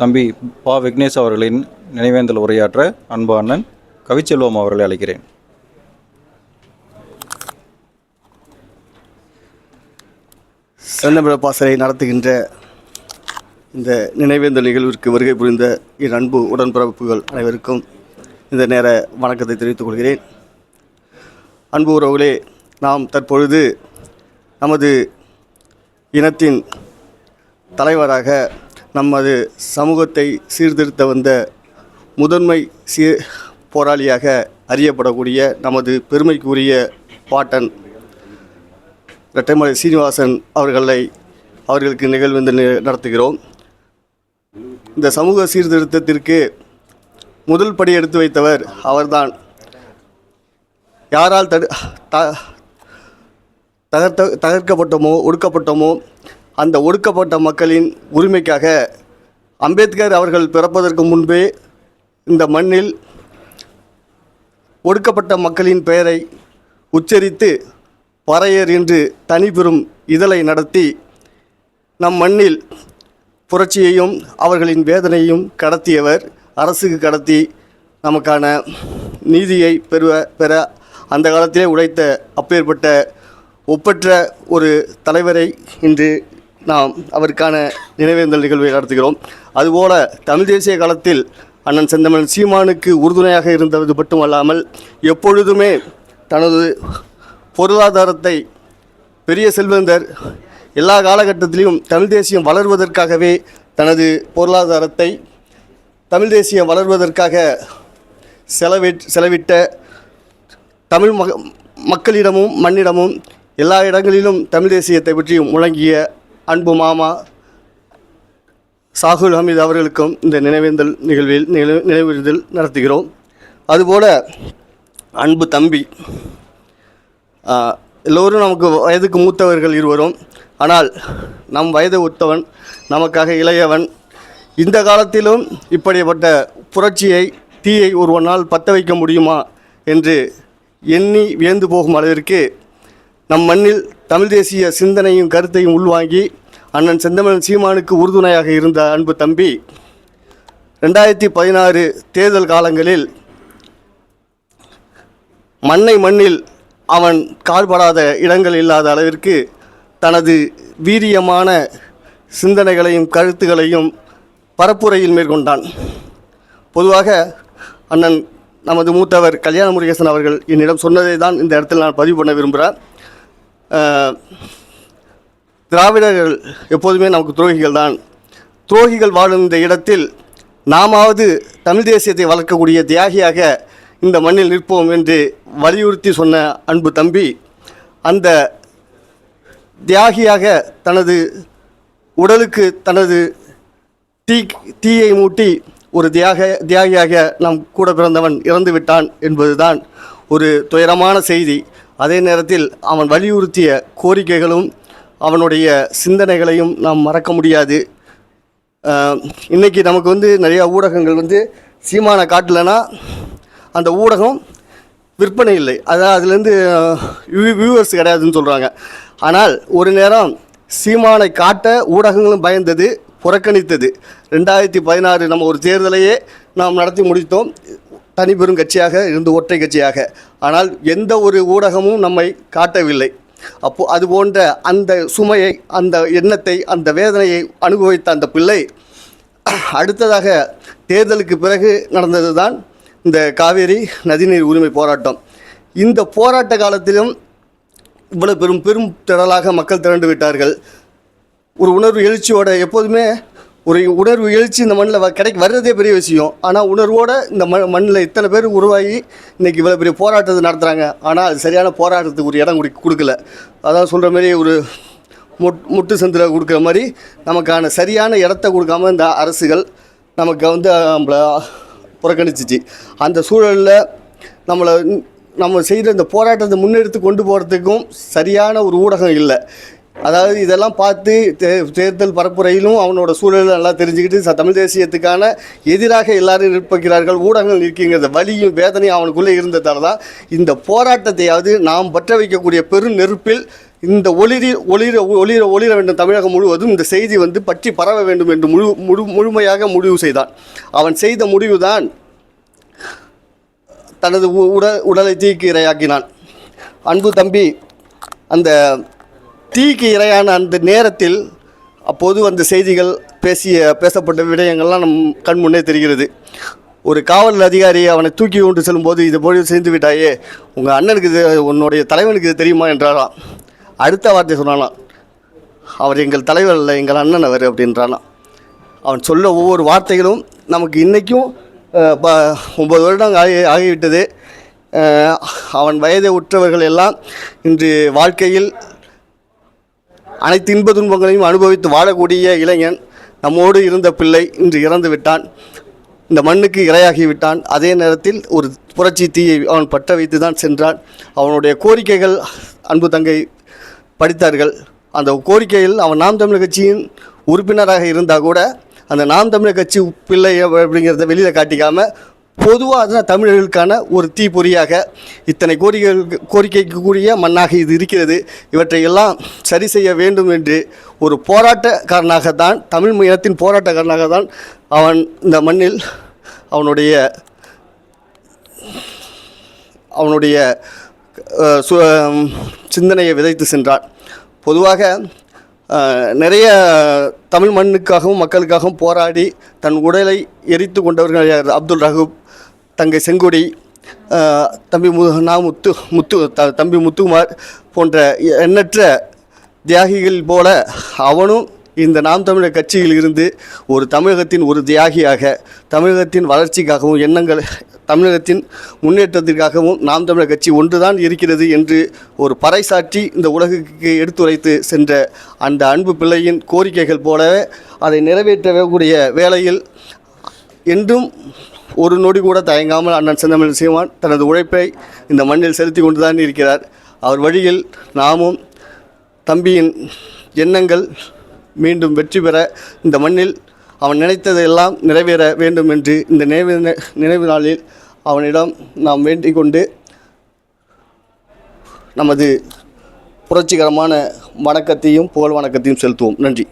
தம்பி பா விக்னேஷ் அவர்களின் நினைவேந்தல் உரையாற்ற அன்பு அண்ணன் கவிச்செல்வம் அவர்களை அழைக்கிறேன். செந்தமிழ பாசறை நடத்துகின்ற இந்த நினைவேந்தல் நிகழ்விற்கு வருகை புரிந்த என் அன்பு உடன்பிறப்புகள் அனைவருக்கும் இந்த நேர வணக்கத்தை தெரிவித்துக் கொள்கிறேன். அன்பு உறவுகளே நாம் தற்பொழுது நமது இனத்தின் தலைவராக நமது சமூகத்தை சீர்திருத்த வந்த முதன்மை சீ போராளியாக அறியப்படக்கூடிய நமது பெருமைக்குரிய பாட்டன் இரட்டைமலை சீனிவாசன் அவர்களை அவர்களுக்கு நிகழ்வு நடத்துகிறோம். இந்த சமூக சீர்திருத்தத்திற்கு முதல் படி எடுத்து வைத்தவர் அவர்தான். யாரால் தடு த தகர்த்த தகர்க்கப்பட்டோமோ ஒடுக்கப்பட்டோமோ அந்த ஒடுக்கப்பட்ட மக்களின் உரிமைக்காக அம்பேத்கர் அவர்கள் பிறப்பதற்கு முன்பே இந்த மண்ணில் ஒடுக்கப்பட்ட மக்களின் பெயரை உச்சரித்து பறையர் என்று தனிபெரும் இதழை நடத்தி நம் மண்ணில் புரட்சியையும் அவர்களின் வேதனையும் கடத்தியவர் அரசுக்கு கடத்தி நமக்கான நீதியை பெறுவ பெற அந்த காலத்திலே உழைத்த அப்பேற்பட்ட ஒப்பற்ற ஒரு தலைவரை இன்று நாம் அவருக்கான நினைவேந்தல் நிகழ்வை நடத்துகிறோம். அதுபோல தமிழ் தேசிய காலத்தில் அண்ணன் செந்தமன் சீமானுக்கு உறுதுணையாக இருந்தது மட்டுமல்லாமல் எப்பொழுதுமே தனது பொருளாதாரத்தை பெரிய செல்வந்தர் எல்லா காலகட்டத்திலும் தமிழ் தேசியம் வளர்வதற்காகவே தனது பொருளாதாரத்தை தமிழ் தேசியம் வளர்வதற்காக செலவிட் செலவிட்ட தமிழ் மக மக்களிடமும் மண்ணிடமும் எல்லா இடங்களிலும் தமிழ் தேசியத்தை பற்றி முழங்கிய அன்பு மாமா சாகுல் ஹமீத் அவர்களுக்கும் இந்த நினைவேந்தல் நிகழ்வில் நினைவு நினைவுறுதல் நடத்துகிறோம். அதுபோல அன்பு தம்பி எல்லோரும் நமக்கு வயதுக்கு மூத்தவர்கள் இருவரும் ஆனால் நம் வயது ஒத்தவன் நமக்காக இளையவன். இந்த காலத்திலும் இப்படிப்பட்ட புரட்சியை தீயை ஒருவனால் பற்ற வைக்க முடியுமா என்று எண்ணி வியந்து போகும் அளவிற்கு நம் மண்ணில் தமிழ் தேசிய சிந்தனையும் கருத்தையும் உள்வாங்கி அண்ணன் செந்தமிழன் சீமானுக்கு உறுதுணையாக இருந்த அன்பு தம்பி ரெண்டாயிரத்தி பதினாறு தேர்தல் காலங்களில் மண்ணை மண்ணில் அவன் கால்படாத இடங்கள் இல்லாத அளவிற்கு தனது வீரியமான சிந்தனைகளையும் கருத்துகளையும் பரப்புரையில் மேற்கொண்டான். பொதுவாக அண்ணன் நமது மூத்தவர் கல்யாண முருகேசன் அவர்கள் என்னிடம் சொன்னதை தான் இந்த இடத்தில் நான் பதிவு பண்ண விரும்புகிறேன். திராவிடர்கள் எப்போதுமே நமக்கு துரோகிகள் தான். துரோகிகள் வாழும் இந்த இடத்தில் நாமாவது தமிழ் தேசியத்தை வளர்க்கக்கூடிய தியாகியாக இந்த மண்ணில் நிற்போம் என்று வலியுறுத்தி சொன்ன அன்பு தம்பி அந்த தியாகியாக தனது உடலுக்கு தனது தீ தீயை மூட்டி ஒரு தியாக தியாகியாக நம் கூட பிறந்தவன் இறந்து விட்டான் என்பதுதான் ஒரு துயரமான செய்தி. அதே நேரத்தில் அவன் வலியுறுத்திய கோரிக்கைகளும் அவனுடைய சிந்தனைகளையும் நாம் மறக்க முடியாது. இன்றைக்கி நமக்கு வந்து நிறையா ஊடகங்கள் வந்து சீமானை காட்டலைன்னா அந்த ஊடகம் விற்பனை இல்லை. அதான் அதுலேருந்து வியூவர்ஸ் கிடையாதுன்னு சொல்கிறாங்க ஆனால் ஒரு நேரம் சீமானை காட்ட ஊடகங்களும் பயந்தது புறக்கணித்தது. ரெண்டாயிரத்தி பதினாறு நம்ம ஒரு தேர்தலையே நாம் நடத்தி முடித்தோம் தனி பெரும் கட்சியாக இருந்து ஒற்றை கட்சியாக. ஆனால் எந்த ஒரு ஊடகமும் நம்மை காட்டவில்லை. அப்போ அது போன்ற அந்த சுமையை அந்த எண்ணத்தை அந்த வேதனையை அனுபவித்த அந்த பிள்ளை அடுத்ததாக தேர்தலுக்கு பிறகு நடந்தது தான் இந்த காவேரி நதிநீர் உரிமை போராட்டம். இந்த போராட்ட காலத்திலும் இவ்வளவு பெரும் பெரும் திரளாக மக்கள் திரண்டு விட்டார்கள். ஒரு உணர்வு எழுச்சியோட எப்போதுமே ஒரு உணர்வு எழுச்சி இந்த மண்ணில் கிடைக்க வர்றதே பெரிய விஷயம். ஆனால் உணர்வோடு இந்த மண் மண்ணில் இத்தனை பேர் உருவாகி இன்றைக்கி இவ்வளோ பெரிய போராட்டத்தை நடத்துகிறாங்க ஆனால் அது சரியான போராட்டத்துக்கு ஒரு இடம் குடி கொடுக்கல. அதான் சொல்கிற மாதிரி ஒரு முட் முட்டு சந்தில் கொடுக்குற மாதிரி நமக்கான சரியான இடத்த கொடுக்காம இந்த அரசுகள் நமக்கு வந்து நம்மளை புறக்கணிச்சிச்சு. அந்த சூழலில் நம்மளை நம்ம செய்கிற இந்த போராட்டத்தை முன்னெடுத்து கொண்டு போகிறதுக்கும் சரியான ஒரு ஊடகம் இல்லை. அதாவது இதெல்லாம் பார்த்து தே தேர்தல் பரப்புரையிலும் அவனோட சூழலை நல்லா தெரிஞ்சுக்கிட்டு தமிழ் தேசியத்துக்கான எதிராக எல்லாரும் நிற்பகிறார்கள் ஊடகங்கள் இருக்குங்கிறத வலியும் வேதனையும் அவனுக்குள்ளே இருந்ததால் தான் இந்த போராட்டத்தையாவது நாம் பற்ற வைக்கக்கூடிய பெரும் நெருப்பில் இந்த ஒளிரி ஒளிர ஒளிர ஒளிர வேண்டும் தமிழகம் முழுவதும் இந்த செய்தி வந்து பற்றி பரவ வேண்டும் என்று முழு முழு முழுமையாக முடிவு செய்தான். அவன் செய்த முடிவுதான் தனது உ- உடல் உடலை தீக்கு இரையாக்கினான் அன்பு தம்பி அந்த தீக்கு இரையான அந்த நேரத்தில் அப்போது அந்த செய்திகள் பேசிய பேசப்பட்ட விடயங்கள்லாம் நம் கண் முன்னே தெரிகிறது. ஒரு காவல் அதிகாரி அவனை தூக்கி கொண்டு செல்லும்போது இது போய் சேர்ந்து விட்டாயே உங்கள் அண்ணனுக்கு இது உன்னுடைய தலைவனுக்கு இது தெரியுமா என்றாராம் அடுத்த வார்த்தை சொன்னானாம் அவர் எங்கள் தலைவர் இல்லை எங்கள் அண்ணன் அவர் அப்படின்றானாம் அவன் சொல்ல ஒவ்வொரு வார்த்தைகளும் நமக்கு இன்றைக்கும் ஒம்பது வருடம் ஆகி ஆகிவிட்டது. அவன் வயதை உற்றவர்கள் எல்லாம் இன்று வாழ்க்கையில் அனைத்து இன்ப துன்பங்களையும் அனுபவித்து வாழக்கூடிய இளைஞன் நம்மோடு இருந்த பிள்ளை இன்று இறந்து விட்டான். இந்த மண்ணுக்கு இரையாகி விட்டான். அதே நேரத்தில் ஒரு புரட்சி தீயை அவன் பற்ற வைத்து தான் சென்றான். அவனுடைய கோரிக்கைகள் அன்பு தங்கை படித்தார்கள். அந்த கோரிக்கையில் அவன் நாம் தமிழர் கட்சியின் உறுப்பினராக இருந்தால் கூட அந்த நாம் தமிழர் கட்சி பிள்ளை அப்படிங்கிறத வெளியில் காட்டிக்காமல் பொதுவாக அதுதான் தமிழர்களுக்கான ஒரு தீப்பொறியாக இத்தனை கோரிக்கைகளுக்கு கோரிக்கைக்கு கூடிய மண்ணாக இது இருக்கிறது. இவற்றை எல்லாம் சரி செய்ய வேண்டும் என்று ஒரு போராட்டக்காரனாகத்தான் தமிழ் இனத்தின் போராட்டக்காரனாக தான் அவன் இந்த மண்ணில் அவனுடைய அவனுடைய சு சிந்தனையை விதைத்து சென்றான். பொதுவாக நிறைய தமிழ் மண்ணுக்காகவும் மக்களுக்காகவும் போராடி தன் உடலை எரித்து கொண்டவர்கள் அப்துல் ரஹூப் தங்கை செங்கொடி தம்பி மு நா முத்து முத்து த தம்பி முத்துக்குமார் போன்ற எண்ணற்ற தியாகிகள் போல அவனும் இந்த நாம் தமிழர் கட்சியில் இருந்து ஒரு தமிழகத்தின் ஒரு தியாகியாக தமிழகத்தின் வளர்ச்சிக்காகவும் எண்ணங்கள் தமிழகத்தின் முன்னேற்றத்திற்காகவும் நாம் தமிழர் கட்சி ஒன்றுதான் இருக்கிறது என்று ஒரு பறைசாற்றி இந்த உலகுக்கு எடுத்துரைத்து சென்ற அந்த அன்பு பிள்ளையின் கோரிக்கைகள் போலவே அதை நிறைவேற்றக்கூடிய வேளையில் என்றும் ஒரு நொடி கூட தயங்காமல் அண்ணன் செந்தமிழ் சீமான் தனது உழைப்பை இந்த மண்ணில் செலுத்தி கொண்டுதான் இருக்கிறார். அவர் வழியில் நாமும் தம்பியின் எண்ணங்கள் மீண்டும் வெற்றி பெற இந்த மண்ணில் அவன் நினைத்ததெல்லாம் நிறைவேற வேண்டும் என்று இந்த நினைவு நினைவு நாளில் அவனிடம் நாம் வேண்டிக் கொண்டு நமது புரட்சிகரமான வணக்கத்தையும் புகழ் வணக்கத்தையும் செலுத்துவோம். நன்றி.